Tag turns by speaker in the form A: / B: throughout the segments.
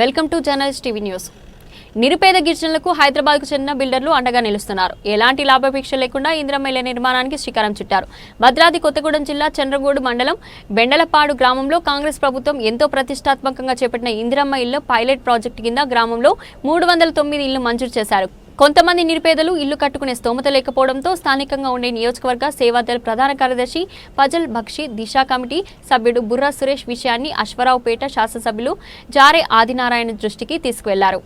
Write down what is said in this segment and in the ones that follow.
A: Welcome to journalist TV news. నిరుపేద గిరిజనులకు హైదరాబాద్కు చెందిన బిల్డర్లు అండగా నిలుస్తున్నారు. ఎలాంటి లాభాపేక్ష లేకుండా ఇంద్రమైల నిర్మాణానికి శ్రీకారం చుట్టారు. భద్రాద్రి కొత్తగూడెం జిల్లా చంద్రగూడు మండలం బెండలపాడు గ్రామంలో కాంగ్రెస్ ప్రభుత్వం ఎంతో ప్రతిష్టాత్మకంగా చేపట్టిన ఇందిరమ్మ ఇల్లు పైలట్ ప్రాజెక్టు కింద గ్రామంలో మూడు వందల తొమ్మిది ఇళ్ళు మంజూరు చేశారు. కొంతమంది నిరుపేదలు ఇల్లు కట్టుకునే స్తోమత లేకపోవడంతో స్థానికంగా ఉండే నియోజకవర్గ సేవాదళ ప్రధాన కార్యదర్శి పజల్ బక్షి దిశ కమిటీ సభ్యుడు బుర్రా సురేష్ విషయాన్ని అశ్వరావుపేట శాసనసభ్యులు జారే ఆదినారాయణ దృష్టికి తీసుకువెళ్ళారు.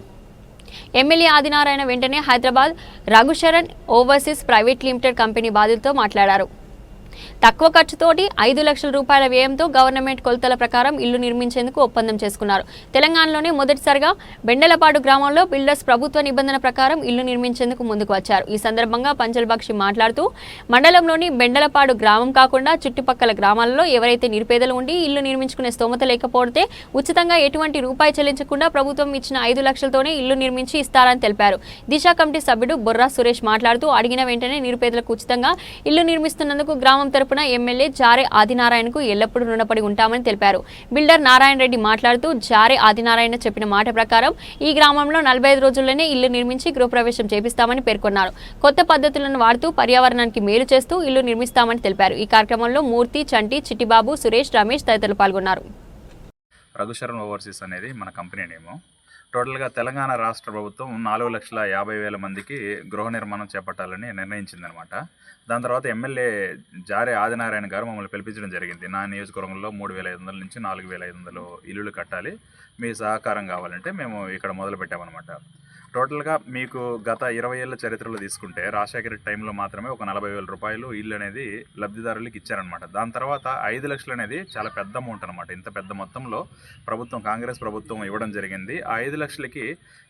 A: ఎమ్మెల్యే ఆదినారాయణ వెంటనే Hyderabad Raghusharan overseas private limited company బాధితులతో మాట్లాడారు. తక్కువ ఖర్చుతోటి ఐదు లక్షల రూపాయల వ్యయంతో గవర్నమెంట్ కొలతల ప్రకారం ఇల్లు నిర్మించేందుకు ఒప్పందం చేసుకున్నారు. తెలంగాణలోనే మొదటిసారిగా బెండలపాడు గ్రామంలో బిల్డర్స్ ప్రభుత్వ నిబంధన ప్రకారం ఇల్లు నిర్మించేందుకు ముందుకు వచ్చారు. ఈ సందర్భంగా పంచల్ బక్షి మాట్లాడుతూ మండలంలోని బెండలపాడు గ్రామం కాకుండా చుట్టుపక్కల గ్రామాలలో ఎవరైతే నిరుపేదలు ఉండి ఇల్లు నిర్మించుకునే స్తోమత లేకపోతే ఉచితంగా ఎటువంటి రూపాయి చెల్లించకుండా ప్రభుత్వం ఇచ్చిన ఐదు లక్షలతోనే ఇల్లు నిర్మించి ఇస్తారని తెలిపారు. దిశ కమిటీ సభ్యుడు బొర్రా సురేష్ మాట్లాడుతూ అడిగిన వెంటనే నిరుపేదలకు ఉచితంగా ఇల్లు నిర్మిస్తున్నందుకు గ్రామ తరపున ఎమ్మెల్యే జారే ఆదినారాయణకు ఎల్లప్పుడూ రుణపడి ఉంటామని తెలిపారు. బిల్డర్ నారాయణ రెడ్డి మాట్లాడుతూ జారే ఆదినారాయణ చెప్పిన మాట ప్రకారం ఈ గ్రామంలో నలభై ఐదు రోజుల్లోనే ఇల్లు నిర్మించి గృహప్రవేశం చేపిస్తామని పేర్కొన్నారు. కొత్త పద్ధతులను వాడుతూ పర్యావరణానికి మేలు చేస్తూ ఇల్లు నిర్మిస్తామని తెలిపారు. ఈ కార్యక్రమంలో మూర్తి చంటి చిట్టిబాబు సురేష్ రమేష్ తదితరులు పాల్గొన్నారు.
B: రఘుశరణ్ ఓవర్సీస్ అనేది మన కంపెనీ నేము. టోటల్గా తెలంగాణ రాష్ట్ర ప్రభుత్వం నాలుగు లక్షల యాభై వేల మందికి గృహ నిర్మాణం చేపట్టాలని నిర్ణయించిందనమాట. దాని తర్వాత ఎమ్మెల్యే జారే ఆదినారాయణ గారు మమ్మల్ని పిలిపించడం జరిగింది. నా నియోజకవర్గంలో మూడు వేల ఐదు వందల నుంచి నాలుగు వేల ఐదు వందలు ఇల్లులు కట్టాలి. మీ సహకారం కావాలంటే మేము ఇక్కడ మొదలు పెట్టామన్నమాట టోటల్గా మీకు గత ఇరవై ఏళ్ళ చరిత్రలో తీసుకుంటే రాజశేఖర టైంలో మాత్రమే ఒక నలభై వేల రూపాయలు ఇల్లు అనేది లబ్ధిదారులకు ఇచ్చారనమాట దాని తర్వాత ఐదు లక్షలు అనేది చాలా పెద్ద అమౌంట్ అనమాట ఇంత పెద్ద మొత్తంలో ప్రభుత్వం కాంగ్రెస్ ప్రభుత్వం ఇవ్వడం జరిగింది. ఆ ఐదు లక్షలకి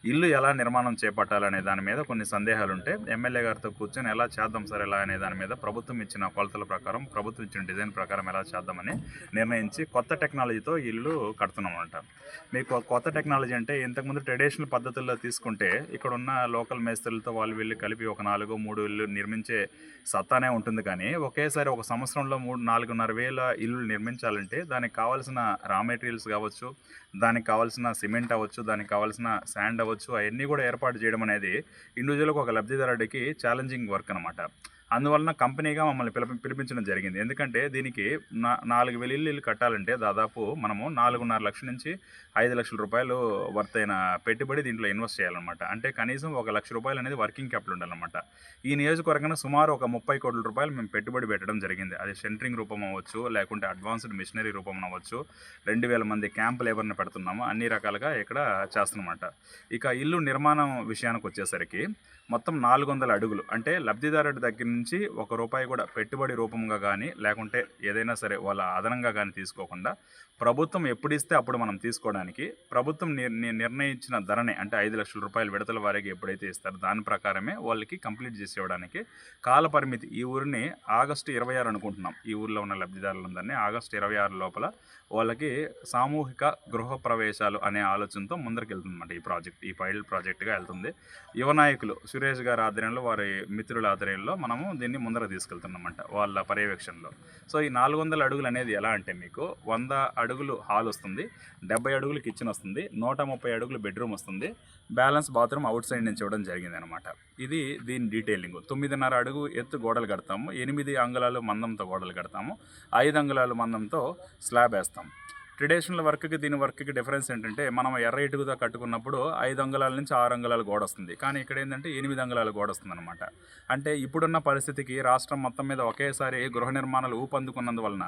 B: ఇల్లు ఎలా నిర్మాణం చేపట్టాలనే దాని మీద కొన్ని సందేహాలు ఉంటే ఎమ్మెల్యే గారితో కూర్చొని ఎలా చేద్దాం సార్ ఎలా అనే దాని మీద ప్రభుత్వం ఇచ్చిన కొలతల ప్రకారం ప్రభుత్వం ఇచ్చిన డిజైన్ ప్రకారం ఎలా చేద్దామని నిర్ణయించి కొత్త టెక్నాలజీతో ఇల్లు కడుతున్నాం అనమాట మీకు కొత్త టెక్నాలజీ అంటే ఇంతకుముందు ట్రెడిషనల్ పద్ధతుల్లో తీసుకుంటే ఇక్కడ ఉన్న లోకల్ మేస్త్రులతో వాళ్ళు వీళ్ళు కలిపి ఒక నాలుగు మూడు ఇల్లు నిర్మించే సత్తానే ఉంటుంది. కానీ ఒకేసారి ఒక సంవత్సరంలో మూడు నాలుగున్నర వేల ఇల్లు నిర్మించాలంటే దానికి కావాల్సిన రా మెటీరియల్స్ కావచ్చు దానికి కావాల్సిన సిమెంట్ అవ్వచ్చు దానికి కావాల్సిన శాండ్ అవ్వచ్చు అవన్నీ కూడా ఏర్పాటు చేయడం అనేది ఇండివిజువల్గా ఒక లబ్ధిదారుడికి ఛాలెంజింగ్ వర్క్ అనమాట అందువలన కంపెనీగా మమ్మల్ని పిలిపి పిలిపించడం జరిగింది. ఎందుకంటే దీనికి నా నాలుగు వేలు ఇల్లు కట్టాలంటే దాదాపు మనము నాలుగున్నర లక్షల నుంచి ఐదు లక్షల రూపాయలు వర్త్ అయిన పెట్టుబడి దీంట్లో ఇన్వెస్ట్ చేయాలన్నమాట. అంటే కనీసం ఒక లక్ష రూపాయలు అనేది వర్కింగ్ క్యాపిటల్ ఉండాలన్నమాట. ఈ నియోజకవర్గంలో సుమారు ఒక ముప్పై కోట్ల రూపాయలు మేము పెట్టుబడి పెట్టడం జరిగింది. అది సెంటరింగ్ రూపం అవ్వచ్చు లేకుంటే అడ్వాన్స్డ్ మిషనరీ రూపం అవ్వచ్చు. రెండు వేల మంది క్యాంప్ లేబర్ని పెడుతున్నాము. అన్ని రకాలుగా ఇక్కడ చేస్తున్నమాట. ఇక ఇల్లు నిర్మాణం విషయానికి వచ్చేసరికి మొత్తం నాలుగు వందల అడుగులు. అంటే లబ్ధిదారుడి దగ్గర నుంచి ఒక రూపాయి కూడా పెట్టుబడి రూపంగా కానీ లేకుంటే ఏదైనా సరే వాళ్ళ అదనంగా కానీ తీసుకోకుండా ప్రభుత్వం ఎప్పుడు ఇస్తే అప్పుడు మనం తీసుకోవడానికి ప్రభుత్వం నిర్ నిర్ణయించిన ధరనే అంటే ఐదు లక్షల రూపాయలు విడతల వారికి ఎప్పుడైతే ఇస్తారో దాని ప్రకారమే వాళ్ళకి కంప్లీట్ చేసి ఇవ్వడానికి కాల పరిమితి. ఈ ఊరిని ఆగస్టు ఇరవై ఆరు అనుకుంటున్నాం. ఈ ఊరిలో ఉన్న లబ్ధిదారులందరినీ ఆగస్టు ఇరవై ఆరు లోపల వాళ్ళకి సామూహిక గృహ ప్రవేశాలు అనే ఆలోచనతో ముందరికెళ్తుందన్నమాట ఈ ప్రాజెక్ట్ ఈ పైల్ ప్రాజెక్ట్గా వెళ్తుంది. యువ నాయకులు సురేష్ గారి ఆధ్వర్యంలో వారి మిత్రుల ఆధ్వర్యంలో మనము దీన్ని ముందర తీసుకెళ్తున్నామంట వాళ్ళ పర్యవేక్షణలో. సో ఈ నాలుగు వందల అడుగులు అనేది ఎలా అంటే మీకు వంద అడుగులు హాల్ వస్తుంది డెబ్బై అడుగులు కిచెన్ వస్తుంది నూట ముప్పై అడుగులు బెడ్రూమ్ వస్తుంది బ్యాలెన్స్ బాత్రూమ్ అవుట్ సైడ్ నుంచి ఇవ్వడం జరిగింది అనమాట ఇది దీని డీటెయిలింగ్. తొమ్మిదిన్నర అడుగు ఎత్తు గోడలు కడతాము ఎనిమిది అంగుళాలు మందంతో గోడలు కడతాము ఐదు అంగుళాలు మందంతో స్లాబ్ వేస్తాం ట్రెడిషనల్ వర్క్కి దీని వర్క్కి డిఫరెన్స్ ఏంటంటే మనం ఎర్ర ఇటుకతో కట్టుకున్నప్పుడు ఐదు అంగుళాల నుంచి ఆరు అంగుళాల గోడ వస్తుంది. కానీ ఇక్కడ ఏంటంటే ఎనిమిది అంగుళాల గోడ వస్తుంది అనమాట అంటే ఇప్పుడున్న పరిస్థితికి రాష్ట్రం మొత్తం మీద ఒకేసారి గృహ నిర్మాణాలు ఊపందుకున్నందువలన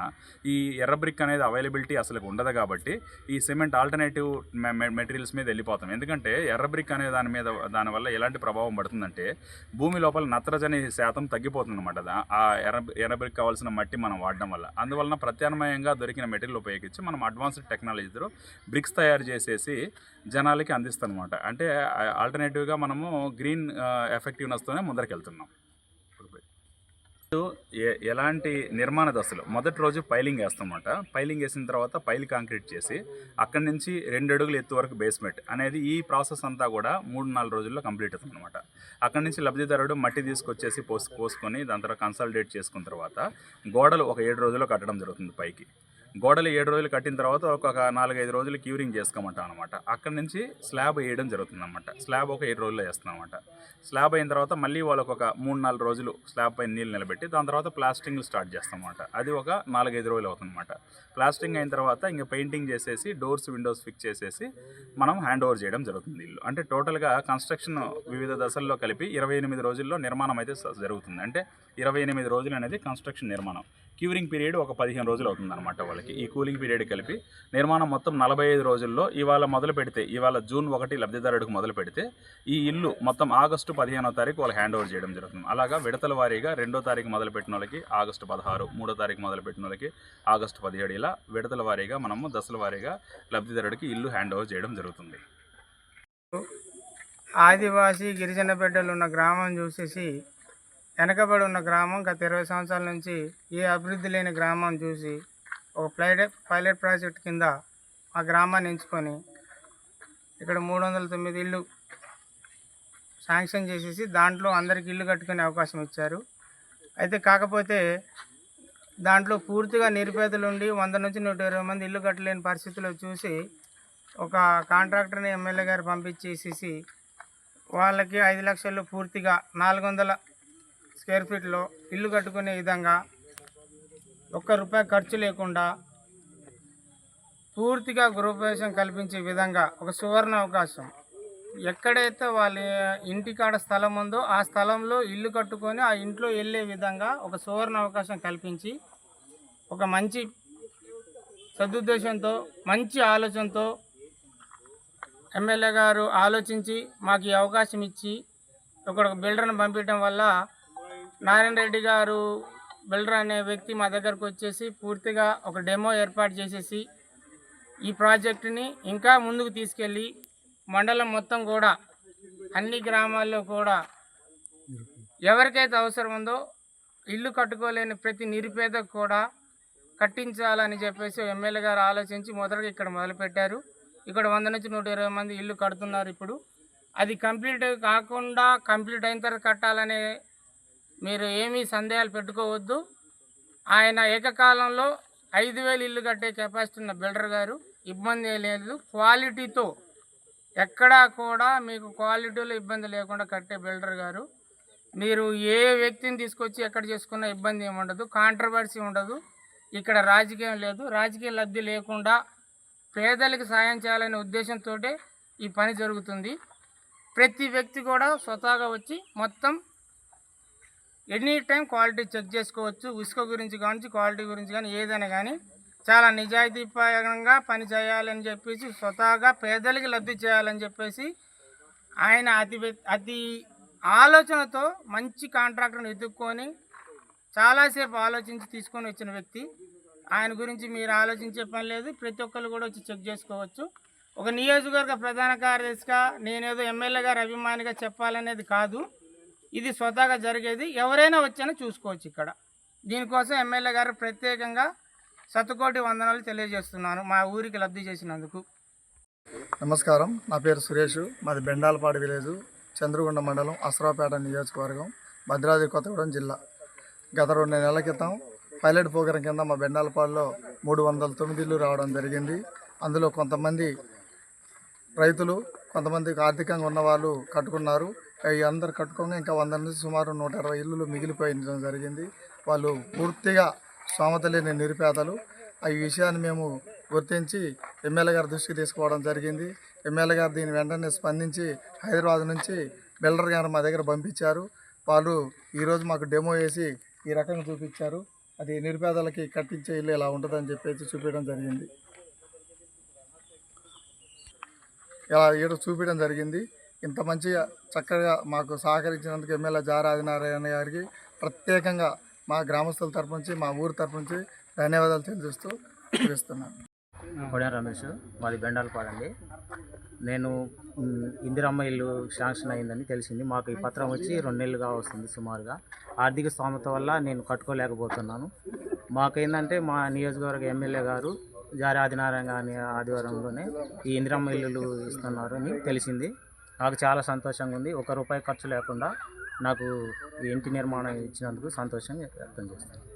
B: ఈ ఎర్ర బ్రిక్ అనేది అవైలబిలిటీ అసలు ఉండదు కాబట్టి ఈ సిమెంట్ ఆల్టర్నేటివ్ మెటీరియల్స్ మీద వెళ్ళిపోతాం. ఎందుకంటే ఎర్ర బ్రిక్ అనే దాని మీద దానివల్ల ఎలాంటి ప్రభావం పడుతుందంటే భూమి లోపల నత్రజని శాతం తగ్గిపోతుందన్నమాట. ఆ ఎర్ర ఎర్ర బ్రిక్ కావాల్సిన మట్టి మనం వాడడం వల్ల. అందువలన ప్రత్యామ్నాయంగా దొరికిన మెటీరియల్ ఉపయోగించి మనం అడ్వాన్స్డ్ టెక్నాలజీతో బ్రిక్స్ తయారు చేసేసి జనాలకి అందిస్తానమాట అంటే ఆల్టర్నేటివ్గా మనము గ్రీన్ ఎఫెక్టివ్నెస్తోనే ముందరకెళ్తున్నాం. ఎలాంటి నిర్మాణ దశలు? మొదటి రోజు పైలింగ్ వేస్తామన్నమాట. పైలింగ్ వేసిన తర్వాత పైల్ కాంక్రీట్ చేసి అక్కడి నుంచి రెండు అడుగులు ఎత్తు వరకు బేస్మెంట్ అనేది ఈ ప్రాసెస్ అంతా కూడా మూడు నాలుగు రోజుల్లో కంప్లీట్ అవుతుంది అనమాట అక్కడి నుంచి లబ్ధిదారుడు మట్టి తీసుకొచ్చేసి పోసు పోసుకొని దాని తర్వాత కన్సాలిడేట్ చేసుకున్న తర్వాత గోడలు ఒక ఏడు రోజుల్లో కట్టడం జరుగుతుంది పైకి. గోడలు ఏడు రోజులు కట్టిన తర్వాత ఒక నాలుగైదు రోజులు క్యూరింగ్ చేసుకోమంటాం అనమాట అక్కడి నుంచి స్లాబ్ వేయడం జరుగుతుంది అనమాట స్లాబ్ ఒక ఏడు రోజుల్లో వేస్తాం అనమాట స్లాబ్ అయిన తర్వాత మళ్ళీ వాళ్ళకి ఒక మూడు నాలుగు రోజులు స్లాబ్ పైన నీళ్ళు నిలబెట్టి దాని తర్వాత ప్లాస్టింగ్ స్టార్ట్ చేస్తాం అనమాట అది ఒక నాలుగైదు రోజులు అవుతుందన్నమాట. ప్లాస్టింగ్ అయిన తర్వాత ఇంకా పెయింటింగ్ చేసేసి డోర్స్ విండోస్ ఫిక్స్ చేసేసి మనం హ్యాండ్ ఓవర్ చేయడం జరుగుతుంది ఇల్లు. అంటే టోటల్గా కన్స్ట్రక్షన్ వివిధ దశల్లో కలిపి ఇరవై ఎనిమిది రోజుల్లో నిర్మాణం అయితే జరుగుతుంది. అంటే ఇరవై ఎనిమిది రోజులు అనేది కన్స్ట్రక్షన్ నిర్మాణం. క్యూరింగ్ పీరియడ్ ఒక పదిహేను రోజులు అవుతుంది అనమాట వాళ్ళకి ఈ కూలింగ్ పీరియడ్ కలిపి నిర్మాణం మొత్తం నలభై ఐదు రోజుల్లో ఇవాళ మొదలు పెడితే ఇవాళ జూన్ ఒకటి లబ్ధిదారుడికి మొదలు పెడితే ఈ ఇల్లు మొత్తం ఆగస్టు పదిహేనో తారీఖు వాళ్ళు హ్యాండ్ ఓవర్ చేయడం జరుగుతుంది. అలాగా విడతల వారీగా రెండో తారీఖు మొదలు పెట్టిన వాళ్ళకి ఆగస్టు పదహారు మూడో తారీఖు మొదలు పెట్టిన వాళ్ళకి ఆగస్టు పదిహేడు ఇలా విడతల వారీగా మనము దశల వారీగా లబ్ధిదారుడికి ఇల్లు హ్యాండ్ ఓవర్ చేయడం జరుగుతుంది.
C: ఆదివాసీ గిరిజన బిడ్డలు ఉన్న గ్రామం చూసేసి వెనకబడి ఉన్న గ్రామం గత ఇరవై సంవత్సరాల నుంచి ఏ అభివృద్ధి లేని గ్రామం చూసి ఒక పైలట్ పైలట్ ప్రాజెక్ట్ కింద ఆ గ్రామాన్ని ఎంచుకొని ఇక్కడ మూడు వందల తొమ్మిది ఇళ్ళు శాంక్షన్ చేసేసి దాంట్లో అందరికి ఇల్లు కట్టుకునే అవకాశం ఇచ్చారు. అయితే కాకపోతే దాంట్లో పూర్తిగా నిరుపేదలు ఉండి వంద నుంచి నూట ఇరవై మంది ఇల్లు కట్టలేని పరిస్థితుల్లో చూసి ఒక కాంట్రాక్టర్ని ఎమ్మెల్యే గారు పంపించేసేసి వాళ్ళకి ఐదు లక్షలు పూర్తిగా నాలుగు వందల స్క్వేర్ ఫీట్లో ఇల్లు కట్టుకునే విధంగా ఒక్క రూపాయి ఖర్చు లేకుండా పూర్తిగా గృహప్రవేశం కల్పించే విధంగా ఒక సువర్ణ అవకాశం. ఎక్కడైతే వాళ్ళ ఇంటికాడ స్థలం ఉందో ఆ స్థలంలో ఇల్లు కట్టుకొని ఆ ఇంట్లో వెళ్ళే విధంగా ఒక సువర్ణ అవకాశం కల్పించి ఒక మంచి సదుద్దేశంతో మంచి ఆలోచనతో ఎమ్మెల్యే గారు ఆలోచించి మాకు ఈ అవకాశం ఇచ్చి ఒక బిల్డర్ని పంపించడం వల్ల నారాయణ రెడ్డి గారు బిల్డర్ అనే వ్యక్తి మా దగ్గరకు వచ్చేసి పూర్తిగా ఒక డెమో ఏర్పాటు చేసేసి ఈ ప్రాజెక్టుని ఇంకా ముందుకు తీసుకెళ్ళి మండలం మొత్తం కూడా అన్ని గ్రామాల్లో కూడా ఎవరికైతే అవసరం ఉందో ఇల్లు కట్టుకోలేని ప్రతి నిరుపేదకు కూడా కట్టించాలని చెప్పేసి ఎమ్మెల్యే గారు ఆలోచించి మొదటగా ఇక్కడ మొదలుపెట్టారు. ఇక్కడ వంద నుంచి నూట ఇరవై మంది ఇల్లు కడుతున్నారు ఇప్పుడు. అది కంప్లీట్ కాకుండా కంప్లీట్ అయిన తర్వాత కట్టాలనే మీరు ఏమీ సందేహాలు పెట్టుకోవద్దు. ఆయన ఏకకాలంలో ఐదు వేలు ఇల్లు కట్టే కెపాసిటీ ఉన్న బిల్డర్ గారు ఇబ్బంది లేదు. క్వాలిటీతో ఎక్కడా కూడా మీకు క్వాలిటీలో ఇబ్బంది లేకుండా కట్టే బిల్డర్ గారు. మీరు ఏ వ్యక్తిని తీసుకొచ్చి ఎక్కడ చేసుకున్న ఇబ్బంది ఏమి ఉండదు. కాంట్రవర్సీ ఉండదు. ఇక్కడ రాజకీయం లేదు. రాజకీయ లబ్ధి లేకుండా పేదలకు సాయం చేయాలనే ఉద్దేశంతో ఈ పని జరుగుతుంది. ప్రతి వ్యక్తి కూడా స్వతహాగా వచ్చి మొత్తం ఎనీ టైం క్వాలిటీ చెక్ చేసుకోవచ్చు. ఇసుక గురించి కానీ క్వాలిటీ గురించి కానీ ఏదైనా కానీ చాలా నిజాయితీపరంగా పని చేయాలని చెప్పేసి స్వతహాగా పేదలకి లబ్ధి చేయాలని చెప్పేసి ఆయన అతి అతి ఆలోచనతో మంచి కాంట్రాక్టర్ని ఎదుర్కొని చాలాసేపు ఆలోచించి తీసుకొని వచ్చిన వ్యక్తి. ఆయన గురించి మీరు ఆలోచించే పని లేదు. ప్రతి ఒక్కరు కూడా వచ్చి చెక్ చేసుకోవచ్చు. ఒక నియోజకవర్గ ప్రధాన కార్యదర్శిగా నేనేదో ఎమ్మెల్యే గారు అభిమానిగా చెప్పాలనేది కాదు. ఇది స్వతహాగా జరిగేది. ఎవరైనా వచ్చైనా చూసుకోవచ్చు ఇక్కడ. దీనికోసం ఎమ్మెల్యే గారు ప్రత్యేకంగా శతకోటి వందనాలు తెలియజేస్తున్నాను. మా ఊరికి లబ్ధి చేసినందుకు.
D: నమస్కారం. నా పేరు సురేష్. మాది బెండాలపాడు విలేజ్ చంద్రగుండ మండలం అసరాపేట నియోజకవర్గం భద్రాద్రి కొత్తగూడెం జిల్లా. గత రెండు నెలల క్రితం పైలట్ ప్రోగ్రాం కింద మా బెండాలపాడులో మూడు వందల తొమ్మిది ఇల్లు రావడం జరిగింది. అందులో కొంతమంది రైతులు కొంతమందికి ఆర్థికంగా ఉన్నవాళ్ళు కట్టుకున్నారు. అందరు కట్టుకోగా ఇంకా వంద నుంచి సుమారు నూట ఇరవై ఇల్లులు మిగిలిపోయించడం జరిగింది. వాళ్ళు పూర్తిగా స్తోమత లేని నిరుపేదలు. ఆ ఈ విషయాన్ని మేము గుర్తించి ఎమ్మెల్యే గారి దృష్టికి తీసుకోవడం జరిగింది. ఎమ్మెల్యే గారు దీని వెంటనే స్పందించి హైదరాబాద్ నుంచి బిల్డర్ గారు మా దగ్గర పంపించారు. వాళ్ళు ఈరోజు మాకు డెమో వేసి ఈ రకంగా చూపించారు. అది నిరుపేదలకి కట్టించే ఇల్లు ఇలా ఉంటుందని చెప్పేసి చూపించడం జరిగింది. ఇలా ఈడ చూపించడం జరిగింది. ఇంత మంచిగా చక్కగా మాకు సహకరించినందుకు ఎమ్మెల్యే జారాదినారాయణ గారికి ప్రత్యేకంగా మా గ్రామస్తుల తరపు నుంచి మా ఊరి తరపు నుంచి ధన్యవాదాలు తెలియజేస్తూ చూపిస్తున్నాను
E: కొడియాల రమేష్ మాది బెండాలపాడండి నేను ఇందిరమ్మ ఇల్లు శాంక్షన్ అయిందని తెలిసింది. మాకు ఈ పత్రం వచ్చి రెండు నెలలుగా వస్తుంది సుమారుగా. ఆర్థిక స్థోమత వల్ల నేను కట్టుకోలేకపోతున్నాను. మాకేందంటే మా నియోజకవర్గ ఎమ్మెల్యే గారు జారి ఆదినారాయణ గారి ఆదివారంలోనే ఈ ఇందిరమ్మ ఇల్లులు ఇస్తున్నారు అని తెలిసింది. నాకు చాలా సంతోషంగా ఉంది. ఒక రూపాయి ఖర్చు లేకుండా నాకు ఈ ఇంటి నిర్మాణం ఇచ్చినందుకు సంతోషంగా వ్యక్తం చేస్తాను.